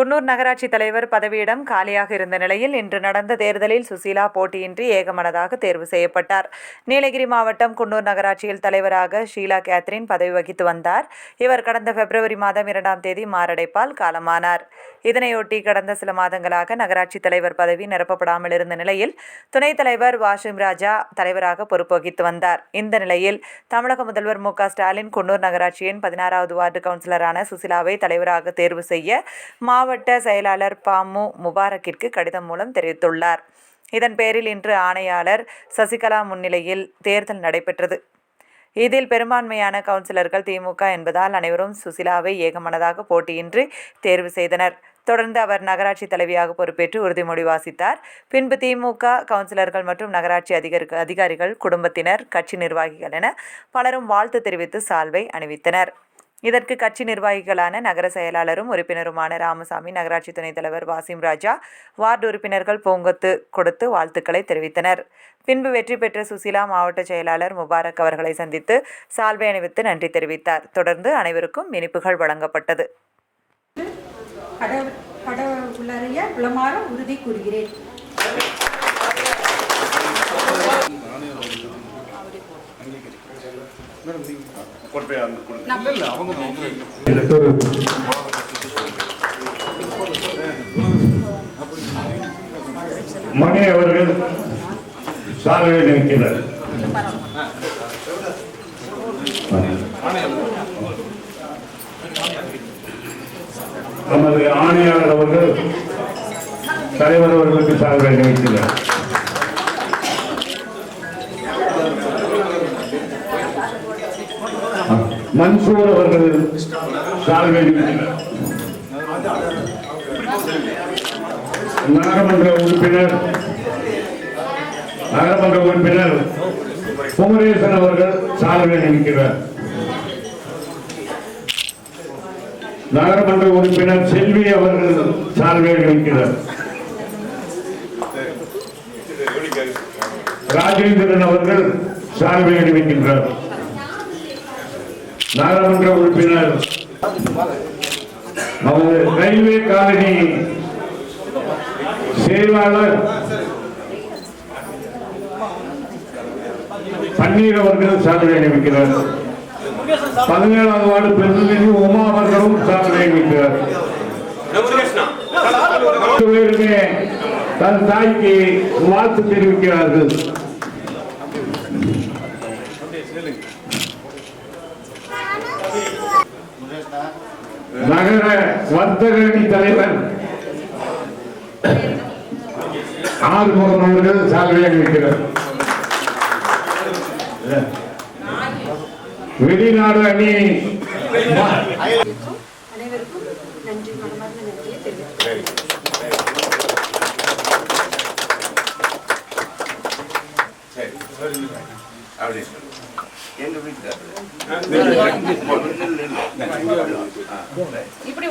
குன்னூர் நகராட்சி தலைவர் பதவியிடம் காலியாக இருந்த நிலையில் இன்று நடந்த தேர்தலில் சுசீலா போட்டியின்றி ஏகமனதாக தேர்வு செய்யப்பட்டார். நீலகிரி மாவட்டம் குன்னூர் நகராட்சியில் தலைவராக ஷீலா கேத்ரின் பதவி வகித்து வந்தார். இவர் கடந்த பிப்ரவரி மாதம் இரண்டாம் தேதி மாரடைப்பால் காலமானார். இதனையொட்டி கடந்த சில மாதங்களாக நகராட்சி தலைவர் பதவி நிரப்பப்படாமல் இருந்த நிலையில் துணைத் தலைவர் வாஷிம் ராஜா தலைவராக பொறுப்பு வகித்து வந்தார். இந்த நிலையில் தமிழக முதல்வர் மு க ஸ்டாலின் குன்னூர் நகராட்சியின் பதினாறாவது வார்டு கவுன்சிலரான சுசிலாவை தலைவராக தேர்வு செய்ய மாவட்ட செயலாளர் பாமு முபாரக்கிற்கு கடிதம் மூலம் தெரிவித்துள்ளார். இதன் பேரில் இன்று ஆணையாளர் சசிகலா முன்னிலையில் தேர்தல் நடைபெற்றது. இதில் பெரும்பான்மையான கவுன்சிலர்கள் திமுக என்பதால் அனைவரும் சுசிலாவை ஏகமனதாக போட்டியின்றி தேர்வு செய்தனர். தொடர்ந்து அவர் நகராட்சி தலைவியாக பொறுப்பேற்று உறுதிமொழி வாசித்தார். பின்பு திமுக கவுன்சிலர்கள் மற்றும் நகராட்சி அதிகாரி அதிகாரிகள் குடும்பத்தினர் கட்சி நிர்வாகிகள் என பலரும் வாழ்த்து தெரிவித்து சால்வை அணிவித்தனர். இதற்கு கட்சி நிர்வாகிகளான நகர செயலாளரும் உறுப்பினருமான ராமசாமி நகராட்சி துணைத் தலைவர் வாசிம் ராஜா வார்டு உறுப்பினர்கள் பூங்கொத்து கொடுத்து வாழ்த்துக்களை தெரிவித்தனர். பின்பு வெற்றி பெற்ற சுசிலா மாவட்ட செயலாளர் முபாரக் அவர்களை சந்தித்து சால்வை அணிவித்து நன்றி தெரிவித்தார். தொடர்ந்து அனைவருக்கும் இனிப்புகள் வழங்கப்பட்டது. கடவுள் உளமாற உறுதி கூறுகிறேன். மணி அவர்கள் சாலையை நிற்கிறார் நமது ஆணையாளர் அவர்கள் தலைவர் அவர்களுக்கு சால்வை நினைக்கிறார் மன்சூர் அவர்கள் நாடாளுமன்ற நகரமன்ற உறுப்பினர் நாடாளுமன்ற உறுப்பினர் குமரேசன் அவர்கள் சால்வை நிற்கிறார். நாடாளுமன்ற உறுப்பினர் செல்வி அவர்கள் சால்வை நிற்கிறார். ராஜேந்திரன் அவர்கள் சால்வை அணிவிக்கின்றார் நாடாளுமன்ற உறுப்பினர் அவர் ரயில்வே காலனி செயலாளர் பன்னீர் அவர்கள் சாதனை நியமிக்கிறார். பதினேழாவது வார்டு பிரதிநிதி உமா அவர்களும் சாதனை நியமிக்கிறார். தன் தாய்க்கு வாழ்த்து தெரிவிக்கிறார்கள். நகர வர்த்தக அணி தலைவர் ஆறுமுகம் அவர்கள் சால்வை அணிவிக்கிறார் வெளிநாடு அணி அனைவருக்கும் நன்றி மனமார்ந்த நன்றியை தெரிவித்துக் அப்படி. எங்க வீட்டுக்காரர்? இப்படி